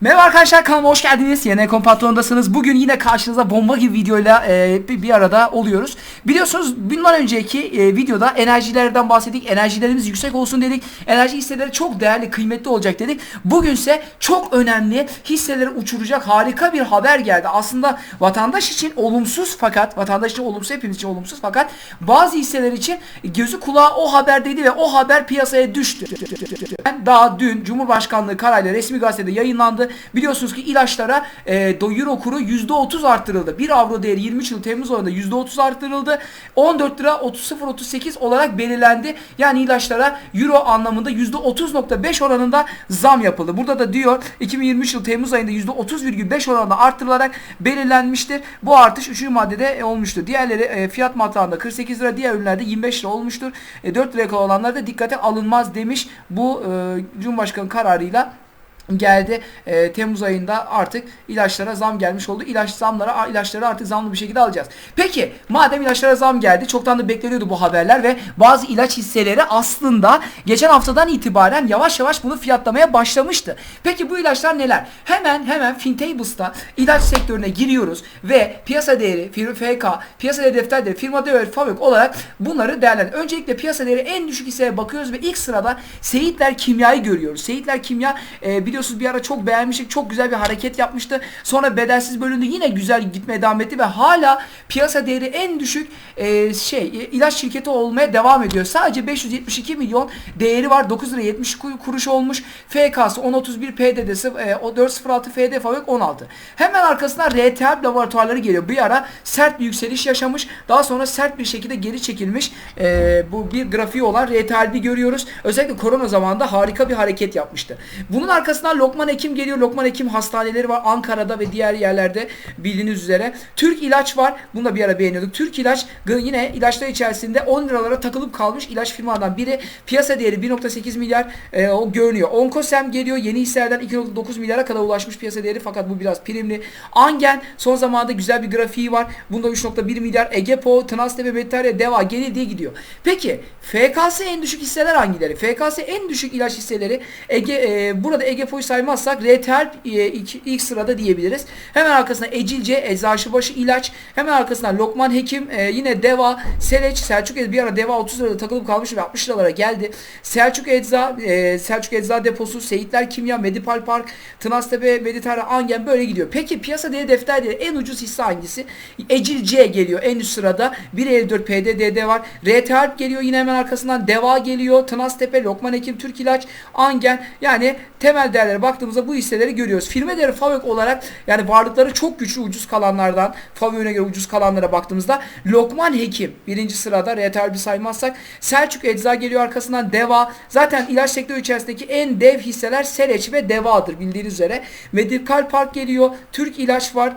Merhaba arkadaşlar kanalıma hoş geldiniz. Yine Patron'dasınız. Bugün yine karşınızda bomba gibi videoyla e, bir, bir arada oluyoruz. Biliyorsunuz bundan önceki e, videoda enerjilerden bahsettik. Enerjilerimiz yüksek olsun dedik. Enerji hisseleri çok değerli, kıymetli olacak dedik. Bugünse çok önemli hisseleri uçuracak harika bir haber geldi. Aslında vatandaş için olumsuz fakat vatandaş için olumsuz hepimiz için olumsuz fakat bazı hisseler için gözü kulağı o haberdeydi ve o haber piyasaya düştü. Daha dün Cumhurbaşkanlığı kararıyla resmi gazetede yayınlandı. Biliyorsunuz ki ilaçlara e, euro kuru %30 arttırıldı. 1 avro değeri 23 yıl Temmuz ayında %30 arttırıldı. 14 lira 30.038 olarak belirlendi. Yani ilaçlara euro anlamında %30.5 oranında zam yapıldı. Burada da diyor 2023 yıl Temmuz ayında %30,5 oranında arttırılarak belirlenmiştir. Bu artış 3. maddede e, olmuştur. Diğerleri e, fiyat matrağında 48 lira, diğer ürünlerde 25 lira olmuştur. E, 4 liraya kadar olanlar da dikkate alınmaz demiş bu e, Cumhurbaşkanı kararıyla geldi. E, Temmuz ayında artık ilaçlara zam gelmiş oldu. İlaç zamlara ilaçları artık zamlı bir şekilde alacağız. Peki madem ilaçlara zam geldi çoktan da bekleniyordu bu haberler ve bazı ilaç hisseleri aslında geçen haftadan itibaren yavaş yavaş bunu fiyatlamaya başlamıştı. Peki bu ilaçlar neler? Hemen hemen Fintables'ta ilaç sektörüne giriyoruz ve piyasa değeri, FK, piyasa değeri defter firma değeri, fabrik olarak bunları değerlendir. Öncelikle piyasa değeri en düşük hisseye bakıyoruz ve ilk sırada Seyitler Kimya'yı görüyoruz. Seyitler Kimya e, biliyorsunuz bir ara çok beğenmiştik. Çok güzel bir hareket yapmıştı. Sonra bedelsiz bölündü. Yine güzel gitmeye devam etti ve hala piyasa değeri en düşük e, şey e, ilaç şirketi olmaya devam ediyor. Sadece 572 milyon değeri var. 9 lira 70 ku- kuruş olmuş. FK'sı 1031 PDD'si e, o 406 FD Fabrik 16. Hemen arkasından RTL laboratuvarları geliyor. Bir ara sert bir yükseliş yaşamış. Daha sonra sert bir şekilde geri çekilmiş. E, bu bir grafiği olan RTL'bi görüyoruz. Özellikle korona zamanında harika bir hareket yapmıştı. Bunun arkasından Lokman Hekim geliyor. Lokman Hekim hastaneleri var Ankara'da ve diğer yerlerde bildiğiniz üzere. Türk ilaç var. Bunu da bir ara beğeniyorduk. Türk ilaç yine ilaçlar içerisinde 10 liralara takılıp kalmış ilaç firmalardan biri. Piyasa değeri 1.8 milyar e, o görünüyor. Onkosem geliyor. Yeni hisselerden 2.9 milyara kadar ulaşmış piyasa değeri fakat bu biraz primli. Angen son zamanlarda güzel bir grafiği var. Bunda 3.1 milyar. Egepo, Tnastepe, Metarya, Deva geri diye gidiyor. Peki FKS en düşük hisseler hangileri? FKS en düşük ilaç hisseleri Ege, e, burada Egepo'yu saymazsak RTL e, ilk, sırada diyebiliriz. Hemen arkasında Ecilce, Eczacıbaşı ilaç. Hemen arkasından Lokman Hekim, e, yine Deva, Seleç, Selçuk Ecza. Bir ara Deva 30 lirada takılıp kalmış ve 60 liralara geldi. Selçuk Ecza, e, Selçuk Ecza deposu, Seyitler Kimya, Medipal Park, Tınaztepe, Mediterra, Angen böyle gidiyor. Peki piyasa değeri defter değeri en ucuz hisse hangisi? Ecilce geliyor en üst sırada. 1.54 PDDD var. RTL geliyor yine hemen arkasından. Deva geliyor. Tınaztepe, Lokman Hekim, Türk İlaç, Angen. Yani temel değerlere baktığımızda bu hisseleri görüyoruz. Firma değeri Favök olarak yani varlıkları çok güçlü ucuz kalanlardan Favök'üne göre ucuz kalanlara baktığımızda Lokman Hekim birinci sırada RTL bir saymazsak Selçuk Ecza geliyor arkasından Deva. Zaten ilaç sektörü içerisindeki en dev hisseler Seleç ve Deva'dır bildiğiniz üzere. Medikal Park geliyor. Türk İlaç var.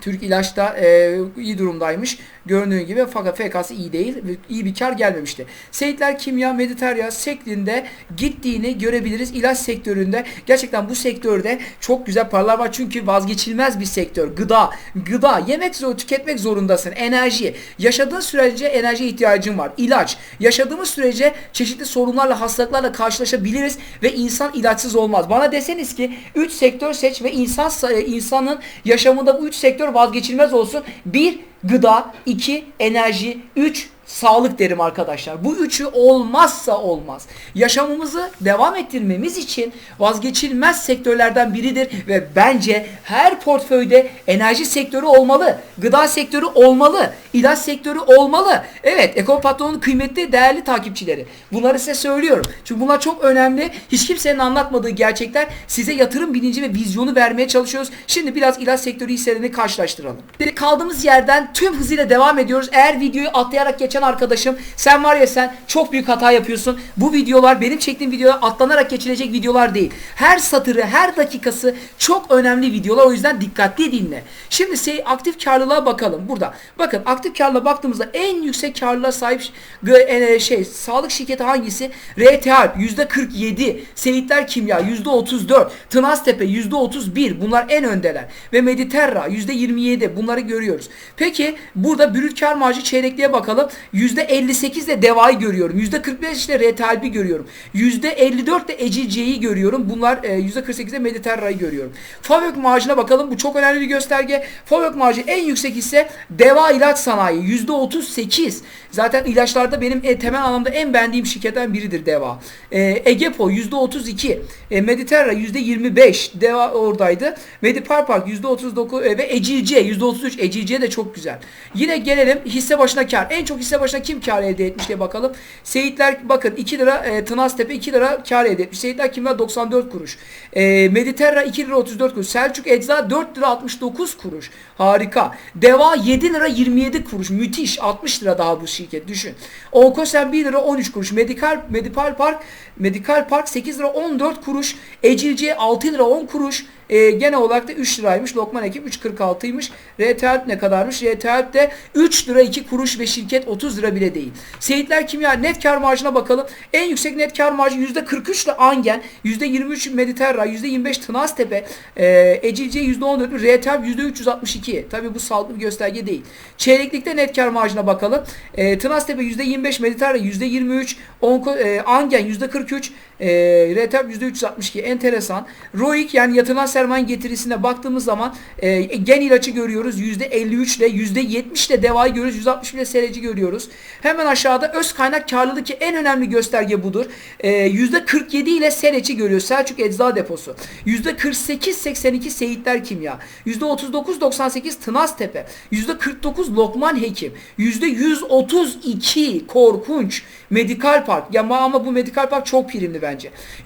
Türk ilaçta e, iyi durumdaymış. Göründüğü gibi fakat FK'sı iyi değil. iyi bir kar gelmemişti. Seyitler Kimya, Mediterya şeklinde gittiğini görebiliriz. İlaç sektöründe gerçekten bu sektörde çok güzel paralar var. Çünkü vazgeçilmez bir sektör. Gıda, gıda, yemek zor, tüketmek zorundasın. Enerji. Yaşadığın sürece enerji ihtiyacın var. İlaç. Yaşadığımız sürece çeşitli sorunlarla, hastalıklarla karşılaşabiliriz ve insan ilaçsız olmaz. Bana deseniz ki 3 sektör seç ve insan sa- insanın yaşamında bu 3 sektör vazgeçilmez olsun. 1 gıda, 2 enerji, 3 sağlık derim arkadaşlar. Bu üçü olmazsa olmaz. Yaşamımızı devam ettirmemiz için vazgeçilmez sektörlerden biridir ve bence her portföyde enerji sektörü olmalı, gıda sektörü olmalı, ilaç sektörü olmalı. Evet, Ekol Patron'un kıymetli, değerli takipçileri. Bunları size söylüyorum. Çünkü bunlar çok önemli. Hiç kimsenin anlatmadığı gerçekler. Size yatırım bilinci ve vizyonu vermeye çalışıyoruz. Şimdi biraz ilaç sektörü hisselerini karşılaştıralım. Kaldığımız yerden tüm hızıyla devam ediyoruz. Eğer videoyu atlayarak geçen arkadaşım sen var ya sen çok büyük hata yapıyorsun. Bu videolar benim çektiğim videolar atlanarak geçilecek videolar değil. Her satırı, her dakikası çok önemli videolar. O yüzden dikkatli dinle. Şimdi şey, aktif karlılığa bakalım. Burada. Bakın aktif karlılığa baktığımızda en yüksek karlılığa sahip g- e, şey sağlık şirketi hangisi? RTH %47, Seyitler Kimya %34, Tınaztepe %31. Bunlar en öndeler. Ve Mediterra %27. Bunları görüyoruz. Peki burada brüt kar marjı çeyrekliğe bakalım. %58 de Deva'yı görüyorum. %45 de Retalbi görüyorum. %54 de Ecilce'yi görüyorum. Bunlar e, %48 de Mediterra'yı görüyorum. Favök marjına bakalım. Bu çok önemli bir gösterge. Favök marjı en yüksek ise Deva ilaç sanayi %38. Zaten ilaçlarda benim e, temel anlamda en beğendiğim şirketten biridir Deva. E, Egepo %32. E, Mediterra %25. Deva oradaydı. Mediparpark %39 e, ve Ecilce %33. Ecilce de çok güzel. Yine gelelim hisse başına kar. En çok hisse başına kim kar elde etmiş diye bakalım. Seyitler bakın 2 lira e, Tınaztepe 2 lira kar elde etmiş. Seyitler kimler 94 kuruş. E, Mediterra 2 lira 34 kuruş. Selçuk Ecza 4 lira 69 kuruş. Harika. Deva 7 lira 27 kuruş. Müthiş. 60 lira daha bu şirket düşün. Onkosen 1 lira 13 kuruş. Medikal Medipal Park Medikal Park 8 lira 14 kuruş. Ecilce 6 lira 10 kuruş. E, genel olarak da 3 liraymış. Lokman Ekip 3.46'ymış. RTL ne kadarmış? RTL de 3 lira 2 kuruş ve şirket 30 lira bile değil. Seyitler Kimya net kar marjına bakalım. En yüksek net kar marjı %43 ile Angen, %23 Mediterra, %25 Tınaztepe, e, Ecilce %14, RTL %362. Tabi bu sağlıklı bir gösterge değil. Çeyreklikte net kar marjına bakalım. E, Tınaztepe %25, Mediterra %23, Onko, e, Angen %43, e, RTL %362. Enteresan. ROIC yani yatırılan sermaye getirisine baktığımız zaman e, gen ilacı görüyoruz %53 ile %70 ile devayı görüyoruz. %60 ile sereci görüyoruz. Hemen aşağıda öz kaynak karlılık ki en önemli gösterge budur. E, %47 ile sereci görüyoruz. Selçuk Ecza Deposu. %48-82 Seyitler Kimya. %39-98 Tınaztepe. %49 Lokman Hekim. %132 korkunç Medikal Park. Ya ama bu Medikal Park çok primli bence.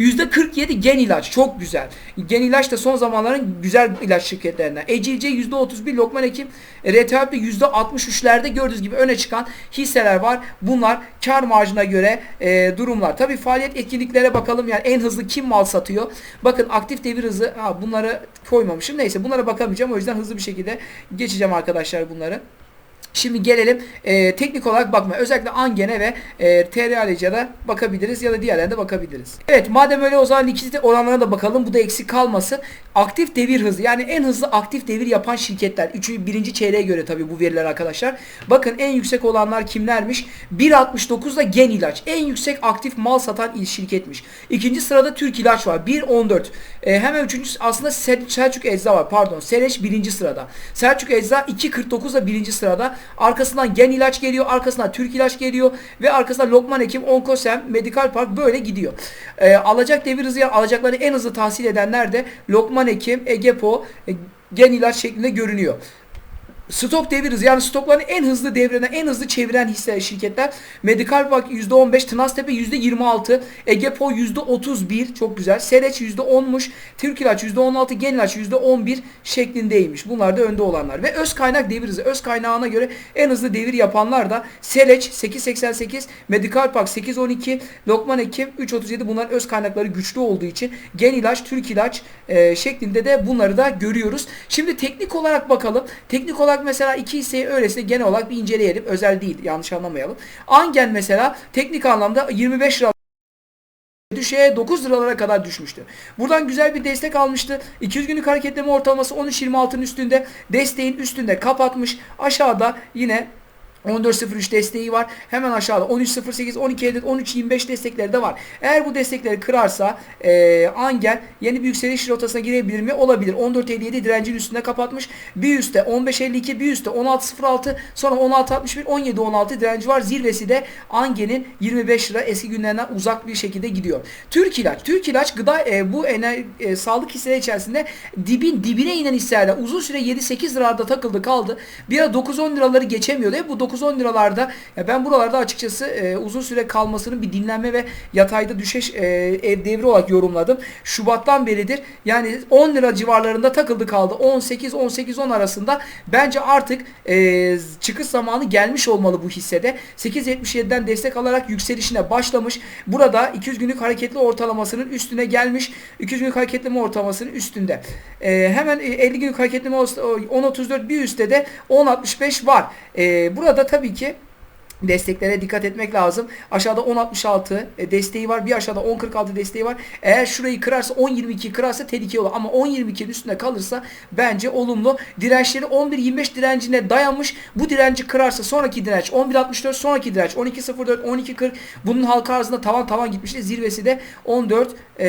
%47 Gen ilaç çok güzel. Gen ilaç da son zamanların güzel ilaç şirketlerinden. Ecilce %31 Lokman Hekim. RTP %63'lerde gördüğünüz gibi öne çıkan hisseler var. Bunlar kar marjına göre e, durumlar. Tabi faaliyet etkinliklere bakalım. Yani en hızlı kim mal satıyor? Bakın aktif devir hızı. Ha, bunları koymamışım. Neyse bunlara bakamayacağım. O yüzden hızlı bir şekilde geçeceğim arkadaşlar bunları. Şimdi gelelim e, teknik olarak bakma. Özellikle Angen'e ve e, TR da bakabiliriz ya da diğerlerine de bakabiliriz. Evet madem öyle o zaman likidite oranlarına da bakalım. Bu da eksik kalmasın. Aktif devir hızı yani en hızlı aktif devir yapan şirketler. Üçüncü, birinci çeyreğe göre tabii bu veriler arkadaşlar. Bakın en yüksek olanlar kimlermiş? 1.69'da Gen İlaç. En yüksek aktif mal satan şirketmiş. İkinci sırada Türk İlaç var. 1.14. E, hemen üçüncü aslında Selçuk Ecza var. Pardon. Seleş birinci sırada. Selçuk Ecza 2.49'da birinci sırada. Arkasından Gen ilaç geliyor. Arkasından Türk ilaç geliyor. Ve arkasından Lokman Hekim, Onkosem, Medikal Park böyle gidiyor. E, alacak devir hızı alacakları en hızlı tahsil edenler de Lokman Hekim, Egepo, e, Gen ilaç şeklinde görünüyor. Stok devir hızı yani stoklarını en hızlı devreden en hızlı çeviren hisse şirketler Medical Park %15, Tınaztepe %26, Egepo %31 çok güzel. Sereç %10'muş, Türk İlaç %16, Gen İlaç %11 şeklindeymiş. Bunlar da önde olanlar. Ve öz kaynak devir hızı. Öz kaynağına göre en hızlı devir yapanlar da Sereç 8.88, Medical Park 8.12, Lokman Hekim 3.37 bunlar öz kaynakları güçlü olduğu için Gen İlaç, Türk İlaç e, şeklinde de bunları da görüyoruz. Şimdi teknik olarak bakalım. Teknik olarak mesela iki hisseyi öylesine genel olarak bir inceleyelim. Özel değil yanlış anlamayalım. Angen mesela teknik anlamda 25 lira düşeye 9 liralara kadar düşmüştü. Buradan güzel bir destek almıştı. 200 günlük hareketleme ortalaması 13.26'ın üstünde. Desteğin üstünde kapatmış. Aşağıda yine 14.03 desteği var. Hemen aşağıda 13.08, 12 adet, 13.25 destekleri de var. Eğer bu destekleri kırarsa e, Angel yeni bir yükseliş rotasına girebilir mi? Olabilir. 14.57 direncin üstünde kapatmış. Bir üstte 15.52, bir üstte 16.06, sonra 16.61, 17.16 direnci var. Zirvesi de Angel'in 25 lira eski günlerinden uzak bir şekilde gidiyor. Türk İlaç. Türk İlaç gıda e, bu ener, e, sağlık hisseleri içerisinde dibin dibine inen hisselerden uzun süre 7-8 liralarda takıldı kaldı. Bir ara 9-10 liraları geçemiyordu. Hep bu 9-10 liralarda ya ben buralarda açıkçası e, uzun süre kalmasının bir dinlenme ve yatayda düşeş e, ev devri olarak yorumladım. Şubattan beridir yani 10 lira civarlarında takıldı kaldı. 18 18 10 arasında bence artık e, çıkış zamanı gelmiş olmalı bu hissede. 8.77'den destek alarak yükselişine başlamış. Burada 200 günlük hareketli ortalamasının üstüne gelmiş. 200 günlük hareketleme ortalamasının üstünde. E, hemen 50 günlük hareketleme 10.34 bir üstte de 10.65 var. E, burada tabii ki desteklere dikkat etmek lazım. Aşağıda 10.66 e, desteği var. Bir aşağıda 10.46 desteği var. Eğer şurayı kırarsa 10.22 kırarsa tehlike olur. Ama 10.22'nin üstünde kalırsa bence olumlu. Dirençleri 11.25 direncine dayanmış. Bu direnci kırarsa sonraki direnç 11.64 sonraki direnç 12.04 12.40 bunun halka arzında tavan tavan gitmişti. Zirvesi de 14 e,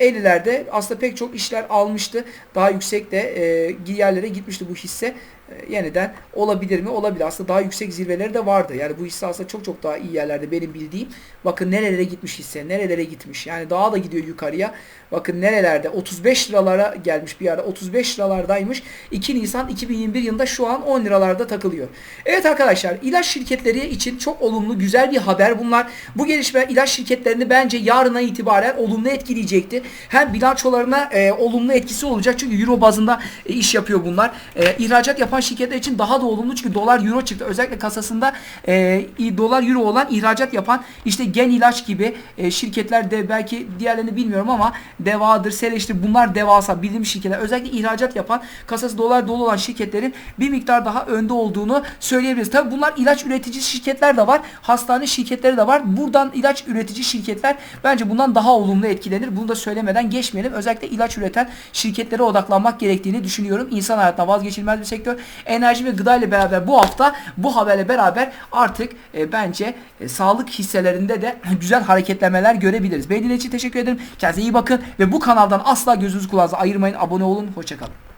50'lerde aslında pek çok işler almıştı. Daha yüksek de e, yerlere gitmişti bu hisse. E, yeniden olabilir mi? Olabilir. Aslında daha yüksek zirveleri de vardı. Yani bu hisse aslında çok çok daha iyi yerlerde benim bildiğim. Bakın nerelere gitmiş hisse. Nerelere gitmiş. Yani daha da gidiyor yukarıya. Bakın nerelerde 35 liralara gelmiş bir yerde. 35 liralardaymış. 2 Nisan 2021 yılında şu an 10 liralarda takılıyor. Evet arkadaşlar ilaç şirketleri için çok olumlu güzel bir haber bunlar. Bu gelişme ilaç şirketlerini bence yarına itibaren olumlu etkileyecektir. Hem bilançolarına e, olumlu etkisi olacak. Çünkü euro bazında e, iş yapıyor bunlar. E, ihracat yapan şirketler için daha da olumlu. Çünkü dolar euro çıktı. Özellikle kasasında e, dolar euro olan ihracat yapan işte gen ilaç gibi e, şirketler de belki diğerlerini bilmiyorum ama Deva'dır, Seleş'tir bunlar devasa bildiğim şirketler. Özellikle ihracat yapan kasası dolar dolu olan şirketlerin bir miktar daha önde olduğunu söyleyebiliriz. Tabi bunlar ilaç üretici şirketler de var. Hastane şirketleri de var. Buradan ilaç üretici şirketler bence bundan daha olumlu etkilenir. Bunu da söylemeden geçmeyelim. Özellikle ilaç üreten şirketlere odaklanmak gerektiğini düşünüyorum. İnsan hayatına vazgeçilmez bir sektör. Enerji ve gıda ile beraber bu hafta bu haberle beraber artık e, bence e, sağlık hisselerinde de güzel hareketlemeler görebiliriz. Beğendiğiniz için teşekkür ederim. Kendinize iyi bakın ve bu kanaldan asla gözünüzü kulağınızı ayırmayın. Abone olun. Hoşçakalın.